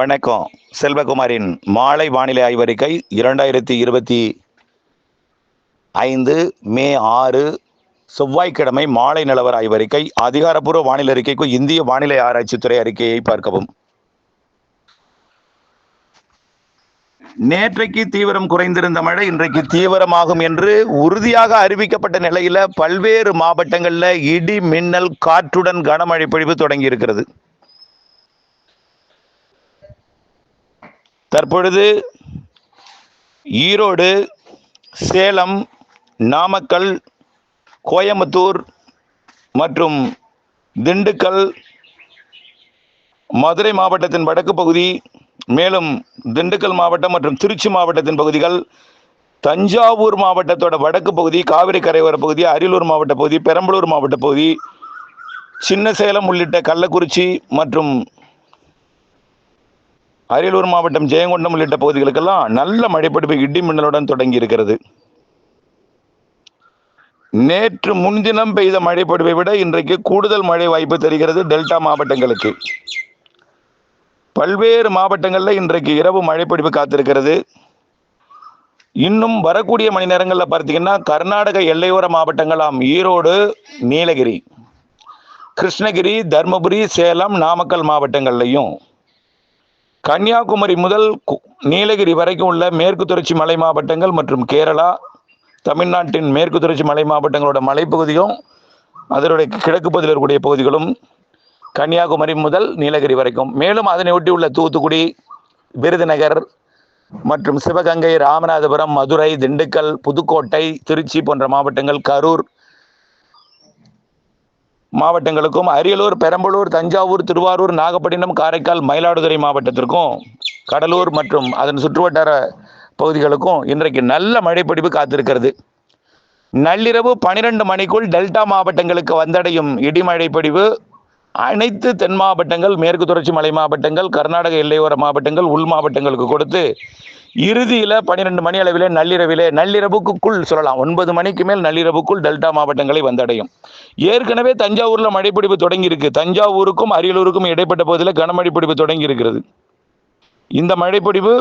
வணக்கம். செல்வகுமாரின் மாலை வானிலை ஆய்வறிக்கை இரண்டாயிரத்தி இருபத்தி ஐந்து மே ஆறு செவ்வாய்க்கிழமை மாலை நிலவர ஆய்வறிக்கை. அதிகாரப்பூர்வ வானிலை அறிக்கைக்கு இந்திய வானிலை ஆராய்ச்சித்துறை அறிக்கையை பார்க்கவும். நேற்றைக்கு தீவிரம் குறைந்திருந்த மழை இன்றைக்கு தீவிரமாகும் என்று உறுதியாக அறிவிக்கப்பட்ட நிலையில பல்வேறு மாவட்டங்களில் இடி மின்னல் காற்றுடன் கனமழை பொழிவு தொடங்கி இருக்கிறது தற்பொழுது ஈரோடு சேலம் நாமக்கல் கோயம்புத்தூர் மற்றும் திண்டுக்கல் மதுரை மாவட்டத்தின் வடக்கு பகுதி மேலும் திண்டுக்கல் மாவட்டம் மற்றும் திருச்சி மாவட்டத்தின் பகுதிகள் தஞ்சாவூர் மாவட்டத்தோட வடக்கு பகுதி காவிரி கரையோர பகுதி அரியலூர் மாவட்ட பகுதி பெரம்பலூர் மாவட்ட பகுதி சின்ன சேலம் உள்ளிட்ட கள்ளக்குறிச்சி மற்றும் அரியலூர் மாவட்டம் ஜெயங்கொண்டம் உள்ளிட்ட பகுதிகளுக்கெல்லாம் நல்ல மழைப்பிடிப்பு இடி மின்னலுடன் தொடங்கி இருக்கிறது நேற்று முன்தினம் பெய்த மழைப்பொழிவை விட இன்றைக்கு கூடுதல் மழை வாய்ப்பு தெரிகிறது டெல்டா மாவட்டங்களுக்கு. பல்வேறு மாவட்டங்களில் இன்றைக்கு இரவு மழைப்பொழிவு காத்திருக்கிறது. இன்னும் வரக்கூடிய மணி நேரங்களில் பார்த்தீங்கன்னா கர்நாடக எல்லையோர மாவட்டங்களாம் ஈரோடு நீலகிரி கிருஷ்ணகிரி தர்மபுரி சேலம் நாமக்கல் மாவட்டங்கள்லையும் கன்னியாகுமரி முதல் கு- நீலகிரி வரைக்கும் உள்ள மேற்கு தொடர்ச்சி மலை மாவட்டங்கள் மற்றும் கேரளா தமிழ்நாட்டின் மேற்கு தொடர்ச்சி மலை மாவட்டங்களோட மலைப்பகுதியும் அதனுடைய கிழக்கு பகுதியில் இருக்கக்கூடிய பகுதிகளும் கன்னியாகுமரி முதல் நீலகிரி வரைக்கும். மேலும் அதனை ஒட்டி உள்ள தூத்துக்குடி விருதுநகர் மற்றும் சிவகங்கை ராமநாதபுரம் மதுரை திண்டுக்கல் புதுக்கோட்டை திருச்சி போன்ற மாவட்டங்கள் கரூர் மாவட்டங்களுக்கும் அரியலூர் பெரம்பலூர் தஞ்சாவூர் திருவாரூர் நாகப்பட்டினம் காரைக்கால் மயிலாடுதுறை மாவட்டத்திற்கும் கடலூர் மற்றும் அதன் சுற்றுவட்டார பகுதிகளுக்கும் இன்றைக்கு நல்ல மழைப்பிடிப்பு காத்திருக்கிறது. நள்ளிரவு பனிரெண்டு மணிக்குள் டெல்டா மாவட்டங்களுக்கு வந்தடையும் இடிமழை பொழிவு அனைத்து தென் மாவட்டங்கள் மேற்கு தொடர்ச்சி மலை மாவட்டங்கள் கர்நாடக எல்லையோர மாவட்டங்கள் உள் மாவட்டங்களுக்கு கொடுத்து இறுதியில் பன்னிரெண்டு மணி அளவிலே நள்ளிரவிலே நள்ளிரவுக்குள் சொல்லலாம். ஒன்பது மணிக்கு மேல் நள்ளிரவுக்குள் டெல்டா மாவட்டங்களை வந்தடையும். ஏற்கனவே தஞ்சாவூரில் மழைப்பிடிப்பு தொடங்கியிருக்கு. தஞ்சாவூருக்கும் அரியலூருக்கும் இடைப்பட்ட பகுதியில் கனமழை பிடிப்பு தொடங்கி இருக்கிறது இந்த மழைப்பிடிப்பு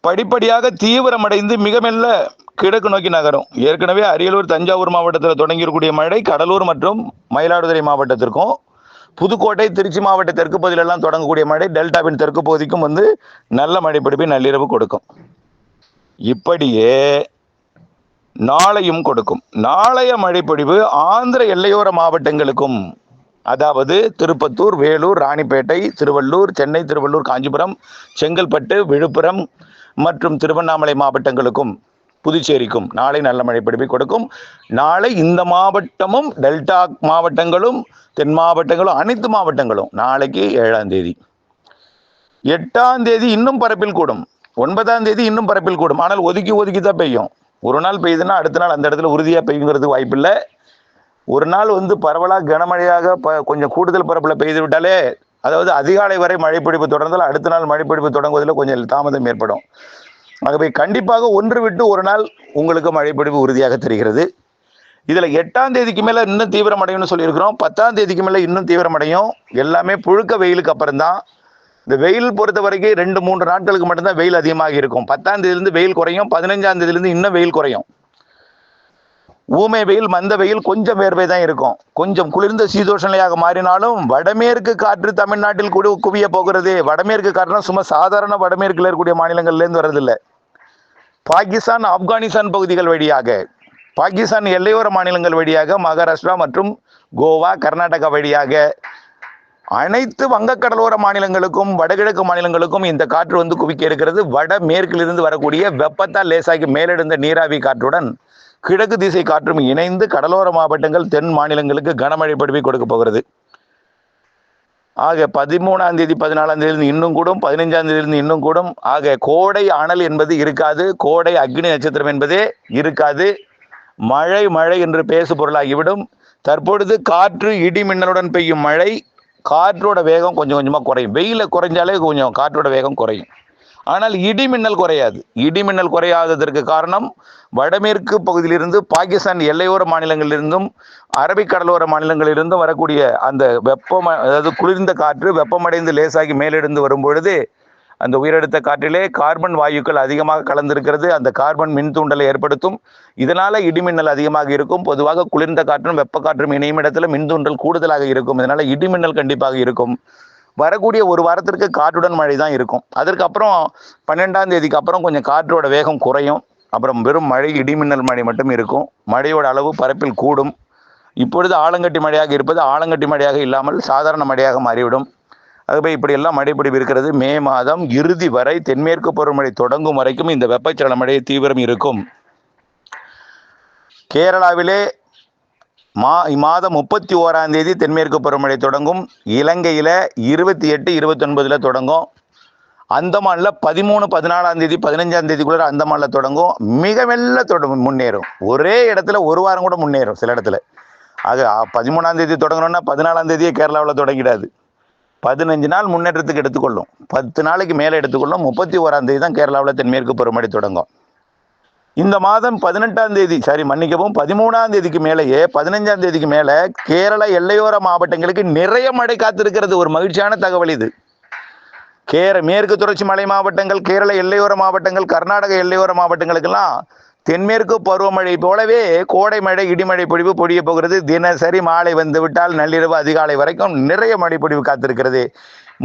படிப்படியாக தீவிரமடைந்து மிக மெல்ல கிழக்கு நோக்கி நகரும். ஏற்கனவே அரியலூர் தஞ்சாவூர் மாவட்டத்தில் தொடங்கியிருக்கக்கூடிய மழை கடலூர் மற்றும் மயிலாடுதுறை மாவட்டத்திற்கும் புதுக்கோட்டை திருச்சி மாவட்ட தெற்கு பகுதியிலெல்லாம் தொடங்கக்கூடிய மழை டெல்டாவின் தெற்கு பகுதிக்கும் வந்து நல்ல மழைப்பிடிப்பை நள்ளிரவு கொடுக்கும். இப்படியே நாளையும் கொடுக்கும். நாளைய மழைப்பொழிவு ஆந்திர எல்லையோர மாவட்டங்களுக்கும் அதாவது திருப்பத்தூர் வேலூர் ராணிப்பேட்டை திருவள்ளூர் சென்னை திருவள்ளூர் காஞ்சிபுரம் செங்கல்பட்டு விழுப்புரம் மற்றும் திருவண்ணாமலை மாவட்டங்களுக்கும் புதுச்சேரிக்கும் நாளை நல்ல மழைப்பிடிப்பை கொடுக்கும். நாளை இந்த மாவட்டமும் டெல்டா மாவட்டங்களும் தென் மாவட்டங்களும் அனைத்து மாவட்டங்களும் நாளைக்கு ஏழாம் தேதி. எட்டாம் தேதி இன்னும் பரப்பில் கூடும். ஒன்பதாம் தேதி இன்னும் பரப்பில் கூடும். ஆனால் ஒதுக்கி ஒதுக்கி தான் பெய்யும். ஒரு நாள் பெய்யுதுன்னா அடுத்த நாள் அந்த இடத்துல உறுதியாக பெய்யுங்கிறது வாய்ப்பில்லை. ஒரு நாள் வந்து பரவலாக கனமழையாக ப கொஞ்சம் கூடுதல் பரப்பில் பெய்து விட்டாலே அதாவது அதிகாலை வரை மழைப்பிடிப்பு தொடர்ந்தால் அடுத்த நாள் மழைப்பிடிப்பு தொடங்குவதில் கொஞ்சம் தாமதம் ஏற்படும். ஆகவே கண்டிப்பாக ஒன்று விட்டு ஒரு நாள் உங்களுக்கு மழைப்பிடிவு உறுதியாக தெரிகிறது. இதில் எட்டாம் தேதிக்கு மேலே இன்னும் தீவிரமடையும்னு சொல்லியிருக்கிறோம். பத்தாம் தேதிக்கு மேலே இன்னும் தீவிரமடையும் எல்லாமே புழுக்க வெயிலுக்கு அப்புறம் தான். இந்த வெயில் பொறுத்த வரைக்கும் ரெண்டு மூன்று நாட்களுக்கு மட்டும்தான் வெயில் அதிகமாக இருக்கும். பத்தாம் தேதியிலிருந்து வெயில் குறையும். பதினஞ்சாம் தேதியிலிருந்து இன்னும் வெயில் குறையும். ஊமை வெயில் மந்த வெயில் கொஞ்சம் வேர்வை தான் இருக்கும். கொஞ்சம் குளிர்ந்த சீதோஷ மாறினாலும் வடமேற்கு காற்று தமிழ்நாட்டில் கூட குவிய போகிறது. வடமேற்கு காற்றுனா சும்மா சாதாரண வடமேற்கில் இருக்கக்கூடிய மாநிலங்கள்லேருந்து வர்றதில்லை. பாகிஸ்தான் ஆப்கானிஸ்தான் பகுதிகள் வழியாக பாகிஸ்தான் எல்லையோர மாநிலங்கள் வழியாக மகாராஷ்டிரா மற்றும் கோவா கர்நாடகா வழியாக அனைத்து வங்கக்கடலோர மாநிலங்களுக்கும் வடகிழக்கு மாநிலங்களுக்கும் இந்த காற்று வந்து குவிக்க இருக்கிறது. வட மேற்கிலிருந்து வரக்கூடிய வெப்பத்தால் லேசாகி மேலெழுந்த நீராவி காற்றுடன் கிழக்கு திசை காற்றும் இணைந்து கடலோர மாவட்டங்கள் தென் மாநிலங்களுக்கு கனமழை படுவி கொடுக்க போகிறது. ஆக பதிமூணாம் தேதி பதினாலாம் தேதி இன்னும் கூடும் பதினைஞ்சாம் தேதி இன்னும் கூடும். ஆக கோடை அனல் என்பது இருக்காது கோடை அக்னி நட்சத்திரம் என்பதே இருக்காது. மழை மழை என்று பேசு பொருளாகிவிடும். தற்பொழுது காற்று இடி மின்னலுடன் பெய்யும் மழை. காற்றோட வேகம் கொஞ்சம் கொஞ்சமாக குறையும். வெயில குறைஞ்சாலே கொஞ்சம் காற்றோட வேகம் குறையும். ஆனால் இடி மின்னல் குறையாது. இடி மின்னல் குறையாததற்கு காரணம் வடமேற்கு பகுதியிலிருந்து பாகிஸ்தான் எல்லையோர மாநிலங்களிலிருந்தும் அரபிக் கடலோர மாநிலங்களிலிருந்து வரக்கூடிய அந்த வெப்பம் அதாவது குளிர்ந்த காற்று வெப்பமடைந்து லேசாகி மேலெடுந்து வரும் பொழுது அந்த உயிரெடுத்த காற்றிலே கார்பன் வாயுக்கள் அதிகமாக கலந்திருக்கிறது. அந்த கார்பன் மின் தூண்டலை ஏற்படுத்தும். இதனால இடிமின்னல் அதிகமாக இருக்கும். பொதுவாக குளிர்ந்த காற்றும் வெப்ப காற்றும் இணையும் இடத்துல மின் தூண்டல் கூடுதலாக இருக்கும். இதனால இடிமின்னல் கண்டிப்பாக இருக்கும். வரக்கூடிய ஒரு வாரத்திற்கு காற்றுடன் மழை தான் இருக்கும். அதற்கப்புறம் பன்னெண்டாம் தேதிக்கு அப்புறம் கொஞ்சம் காற்றோட வேகம் குறையும். அப்புறம் வெறும் மழை இடிமின்னல் மழை மட்டும் இருக்கும். மழையோட அளவு பரப்பில் கூடும். இப்பொழுது ஆலங்கட்டி மழையாக இருப்பது ஆலங்கட்டி மழையாக இல்லாமல் சாதாரண மழையாக மாறிவிடும். ஆகவே இப்படியெல்லாம் மழைப்பொழிவு இருக்கிறது. மே மாதம் இறுதி வரை தென்மேற்கு பருவமழை தொடங்கும் வரைக்கும் இந்த வெப்பச்சலன மழை தீவிரம் இருக்கும். கேரளாவிலே மா இம்மாதம் முப்பத்தி ஓராம் தேதி தென்மேற்கு பருவமழை தொடங்கும். இலங்கையில் இருபத்தி எட்டு இருபத்தொன்பதில் தொடங்கும். அந்தமானில் பதிமூணு பதினாலாம் தேதி பதினஞ்சாம் தேதிக்குள்ளே அந்தமானில் தொடங்கும். மிக மெல்ல தொடங்கும் முன்னேறும். ஒரே இடத்துல ஒரு வாரம் கூட முன்னேறும் சில இடத்துல. ஆக பதிமூணாம் தேதி தொடங்கணும்னா பதினாலாம் தேதியே கேரளாவில் தொடங்கிடாது. பதினஞ்சு நாள் முன்னேற்றத்துக்கு எடுத்துக்கொள்ளும். பத்து நாளைக்கு மேலே எடுத்துக்கொள்ளும். முப்பத்தி ஓராம் தேதி தான் கேரளாவில் தென்மேற்கு பருவமழை தொடங்கும். இந்த மாதம் பதினெட்டாம் தேதி சாரி மன்னிக்கவும் பதிமூணாம் தேதிக்கு மேலேயே பதினஞ்சாம் தேதிக்கு மேலே கேரள எல்லையோர மாவட்டங்களுக்கு நிறைய மழை காத்திருக்கிறது. ஒரு மகிழ்ச்சியான தகவல் இது. கேர மேற்கு தொடர்ச்சி மலை மாவட்டங்கள் கேரள எல்லையோர மாவட்டங்கள் கர்நாடக எல்லையோர மாவட்டங்களுக்கெல்லாம் தென்மேற்கு பருவமழை போலவே கோடை மழை இடிமழை பொழிவு பொழிய போகிறது. தினசரி மாலை வந்துவிட்டால் நள்ளிரவு அதிகாலை வரைக்கும் நிறைய மழை பொழிவு காத்திருக்கிறது.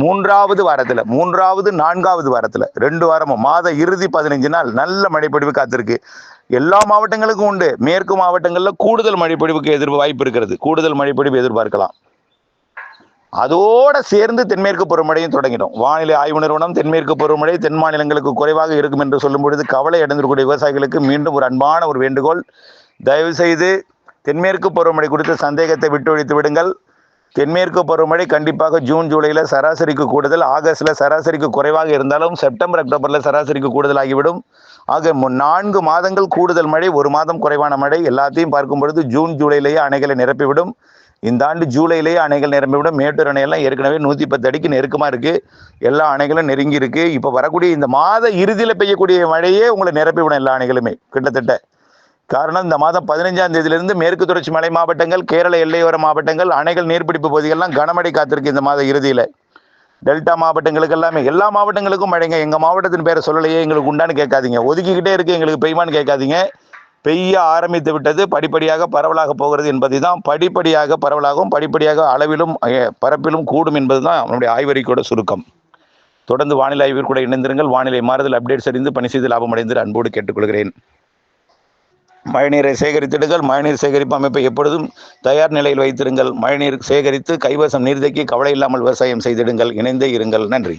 மூன்றாவது வாரத்தில் மூன்றாவது நான்காவது வாரத்தில் ரெண்டு வாரமும் மாத இறுதி பதினஞ்சு நாள் நல்ல மழைப்பொழிவு காத்திருக்கு. எல்லா மாவட்டங்களுக்கும் உண்டு. மேற்கு மாவட்டங்களில் கூடுதல் மழைப்பொழிவுக்கு எதிர்ப்பு வாய்ப்பு இருக்கிறது. கூடுதல் மழைப்பொழிவு எதிர்பார்க்கலாம். அதோடு சேர்ந்து தென்மேற்கு பருவமழையும் தொடங்கிடும். வானிலை ஆய்வு நிறுவனம் தென்மேற்கு பருவமழை தென் மாநிலங்களுக்கு குறைவாக இருக்கும் என்று சொல்லும் பொழுது கவலை அடைந்திருக்கூடிய விவசாயிகளுக்கு மீண்டும் ஒரு அன்பான ஒரு வேண்டுகோள். தயவுசெய்து தென்மேற்கு பருவமழை குறித்த சந்தேகத்தை விட்டொழித்து விடுங்கள். தென்மேற்கு பருவமழை கண்டிப்பாக ஜூன் ஜூலையில் சராசரிக்கு கூடுதல் ஆகஸ்டில் சராசரிக்கு குறைவாக இருந்தாலும் செப்டம்பர் அக்டோபரில் சராசரிக்கு கூடுதல் ஆகிவிடும் ஆக மு- நான்கு மாதங்கள் கூடுதல் மழை ஒரு மாதம் குறைவான மழை எல்லாத்தையும் பார்க்கும் பொழுது ஜூன் ஜூலையிலேயே அணைகளை நிரப்பிவிடும். இந்த ஆண்டு ஜூலையிலேயே அணைகள் நிரம்பிவிடும் மேட்டூர் அணையெல்லாம் ஏற்கனவே நூற்றி பத்து அடிக்கு நெருக்கமாக இருக்குது எல்லா அணைகளும் நெருங்கி இருக்குது இப்போ வரக்கூடிய இந்த மாத இறுதியில் பெய்யக்கூடிய மழையே உங்களை நிரப்பிவிடும் எல்லா அணைகளுமே கிட்டத்தட்ட. காரணம் இந்த மாதம் பதினஞ்சாம் தேதியிலிருந்து மேற்கு தொடர்ச்சி மலை மாவட்டங்கள் கேரள எல்லையோர மாவட்டங்கள் அணைகள் நீர்பிடிப்பு பகுதிகள்லாம் கனமழை காத்திருக்கு இந்த மாத இறுதியில். டெல்டா மாவட்டங்களுக்கு எல்லாமே எல்லா மாவட்டங்களுக்கும் மழைங்க. எங்கள் மாவட்டத்தின் பேரை சொல்லலையே எங்களுக்கு உண்டான்னு கேட்காதீங்க. ஒதுக்கிக்கிட்டே இருக்கு எங்களுக்கு பெய்யுமான்னு கேட்காதீங்க. பெய்ய ஆரம்பித்து விட்டது. படிப்படியாக பரவலாக போகிறது என்பதை தான் படிப்படியாக பரவலாகவும் படிப்படியாக அளவிலும் பரப்பிலும் கூடும் என்பது தான் நம்முடைய ஆய்வறிக்கையோட சுருக்கம். தொடர்ந்து வானிலை ஆய்வில் கூட இணைந்திருங்கள். வானிலை மாறுதல் அப்டேட்ஸ் அறிந்து பணி செய்து லாபமடைந்து அன்போடு கேட்டுக்கொள்கிறேன். மழைநீரை சேகரித்திடுங்கள். மழைநீர் சேகரிப்பு அமைப்பை எப்பொழுதும் தயார் நிலையில் வைத்திருங்கள். மழைநீர் சேகரித்து கைவசம் நீர்தக்கி கவலை இல்லாமல் விவசாயம் செய்திடுங்கள். இணைந்தே இருங்கள். நன்றி.